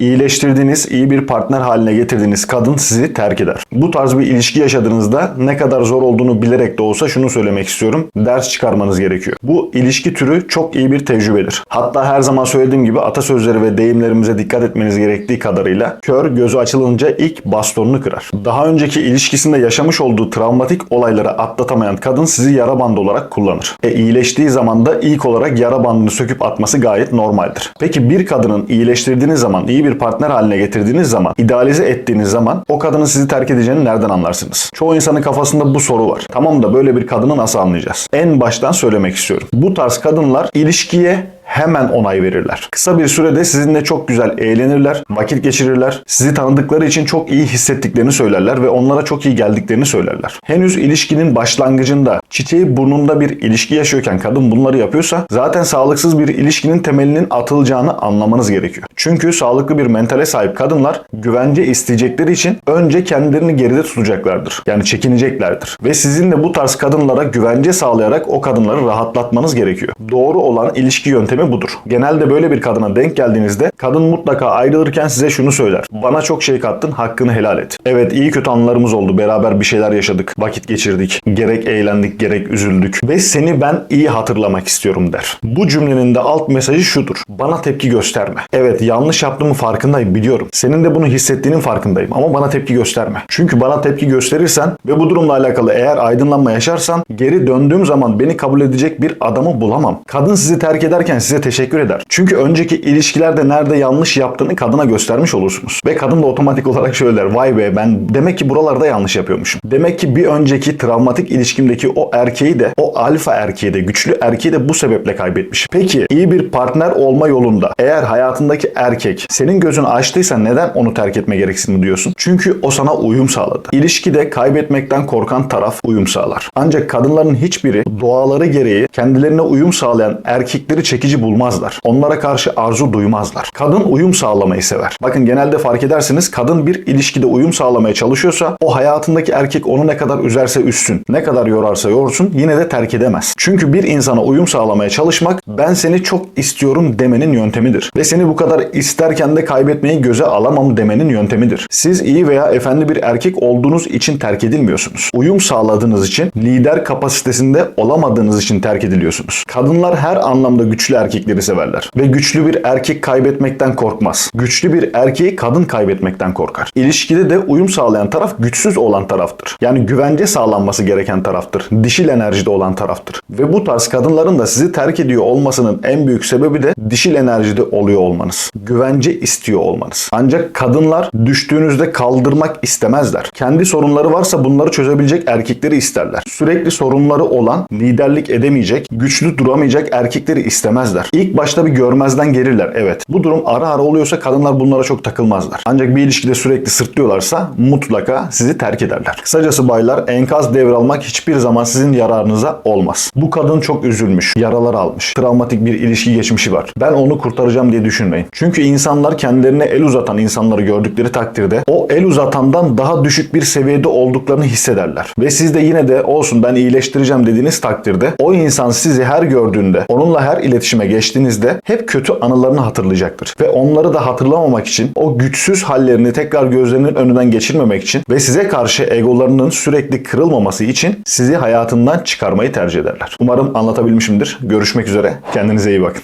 İyileştirdiğiniz, iyi bir partner haline getirdiğiniz kadın sizi terk eder. Bu tarz bir ilişki yaşadığınızda ne kadar zor olduğunu bilerek de olsa şunu söylemek istiyorum. Ders çıkarmanız gerekiyor. Bu ilişki türü çok iyi bir tecrübedir. Hatta her zaman söylediğim gibi atasözleri ve deyimlerimize dikkat etmeniz gerektiği kadarıyla kör gözü açılınca ilk bastonunu kırar. Daha önceki ilişkisinde yaşamış olduğu travmatik olayları atlatamayan kadın sizi yara bandı olarak kullanır. E iyileştiği zaman da ilk olarak yara bandını söküp atması gayet normaldir. Peki bir kadının iyileştirdiğiniz zaman, iyi bir partner haline getirdiğiniz zaman, idealize ettiğiniz zaman o kadının sizi terk edeceğini nereden anlarsınız? Çoğu insanın kafasında bu soru var. Tamam da böyle bir kadını nasıl anlayacağız? En baştan söylemek istiyorum. Bu tarz kadınlar ilişkiye hemen onay verirler. Kısa bir sürede sizinle çok güzel eğlenirler, vakit geçirirler. Sizi tanıdıkları için çok iyi hissettiklerini söylerler ve onlara çok iyi geldiklerini söylerler. Henüz ilişkinin başlangıcında çiçeği burnunda bir ilişki yaşıyorken kadın bunları yapıyorsa zaten sağlıksız bir ilişkinin temelinin atılacağını anlamanız gerekiyor. Çünkü sağlıklı bir mentale sahip kadınlar güvence isteyecekleri için önce kendilerini geride tutacaklardır. Yani çekineceklerdir. Ve sizin de bu tarz kadınlara güvence sağlayarak o kadınları rahatlatmanız gerekiyor. Doğru olan ilişki yöntemi budur. Genelde böyle bir kadına denk geldiğinizde kadın mutlaka ayrılırken size şunu söyler. Bana çok şey kattın, hakkını helal et. Evet iyi kötü anılarımız oldu. Beraber bir şeyler yaşadık, vakit geçirdik. Gerek eğlendik, gerek üzüldük. Ve seni ben iyi hatırlamak istiyorum der. Bu cümlenin de alt mesajı şudur. Bana tepki gösterme. Evet yanlış yaptığımı farkındayım biliyorum. Senin de bunu hissettiğinin farkındayım ama bana tepki gösterme. Çünkü bana tepki gösterirsen ve bu durumla alakalı eğer aydınlanma yaşarsan geri döndüğüm zaman beni kabul edecek bir adamı bulamam. Kadın sizi terk ederken size teşekkür eder. Çünkü önceki ilişkilerde nerede yanlış yaptığını kadına göstermiş olursunuz. Ve kadın da otomatik olarak şöyle der. Vay be ben demek ki buralarda yanlış yapıyormuşum. Demek ki bir önceki travmatik ilişkimdeki o erkeği de o alfa erkeği de güçlü erkeği de bu sebeple kaybetmiş. Peki iyi bir partner olma yolunda eğer hayatındaki erkek senin gözünü açtıysa neden onu terk etme gereksinimi duyuyorsun? Çünkü o sana uyum sağladı. İlişkide kaybetmekten korkan taraf uyum sağlar. Ancak kadınların hiçbiri doğaları gereği kendilerine uyum sağlayan erkekleri çekici bulmazlar. Onlara karşı arzu duymazlar. Kadın uyum sağlamayı sever. Bakın genelde fark edersiniz kadın bir ilişkide uyum sağlamaya çalışıyorsa o hayatındaki erkek onu ne kadar üzerse üssün, ne kadar yorarsa yorsun yine de terk edemez. Çünkü bir insana uyum sağlamaya çalışmak ben seni çok istiyorum demenin yöntemidir. Ve seni bu kadar isterken de kaybetmeyi göze alamam demenin yöntemidir. Siz iyi veya efendi bir erkek olduğunuz için terk edilmiyorsunuz. Uyum sağladığınız için, lider kapasitesinde olamadığınız için terk ediliyorsunuz. Kadınlar her anlamda güçlü erkekleri severler. Ve güçlü bir erkek kaybetmekten korkmaz. Güçlü bir erkeği kadın kaybetmekten korkar. İlişkide de uyum sağlayan taraf güçsüz olan taraftır. Yani güvence sağlanması gereken taraftır. Dişil enerjide olan taraftır. Ve bu tarz kadınların da sizi terk ediyor olmasının en büyük sebebi de dişil enerjide oluyor olmanız. Güvence istiyor olmanız. Ancak kadınlar düştüğünüzde kaldırmak istemezler. Kendi sorunları varsa bunları çözebilecek erkekleri isterler. Sürekli sorunları olan, liderlik edemeyecek, güçlü duramayacak erkekleri istemezler. İlk başta bir görmezden gelirler. Evet. Bu durum ara ara oluyorsa kadınlar bunlara çok takılmazlar. Ancak bir ilişkide sürekli sırtlıyorlarsa mutlaka sizi terk ederler. Kısacası baylar enkaz devralmak hiçbir zaman sizin yararınıza olmaz. Bu kadın çok üzülmüş, yaralar almış, travmatik bir ilişki geçmişi var. Ben onu kurtaracağım diye düşünmeyin. Çünkü insanlar kendilerine el uzatan insanları gördükleri takdirde o el uzatandan daha düşük bir seviyede olduklarını hissederler. Ve siz de yine de olsun ben iyileştireceğim dediğiniz takdirde o insan sizi her gördüğünde, onunla her iletişime geçtiğinizde hep kötü anılarını hatırlayacaktır. Ve onları da hatırlamamak için o güçsüz hallerini tekrar gözlerinin önünden geçirmemek için ve size karşı egolarının sürekli kırılmaması için sizi hayatından çıkarmayı tercih ederler. Umarım anlatabilmişimdir. Görüşmek üzere. Kendinize iyi bakın.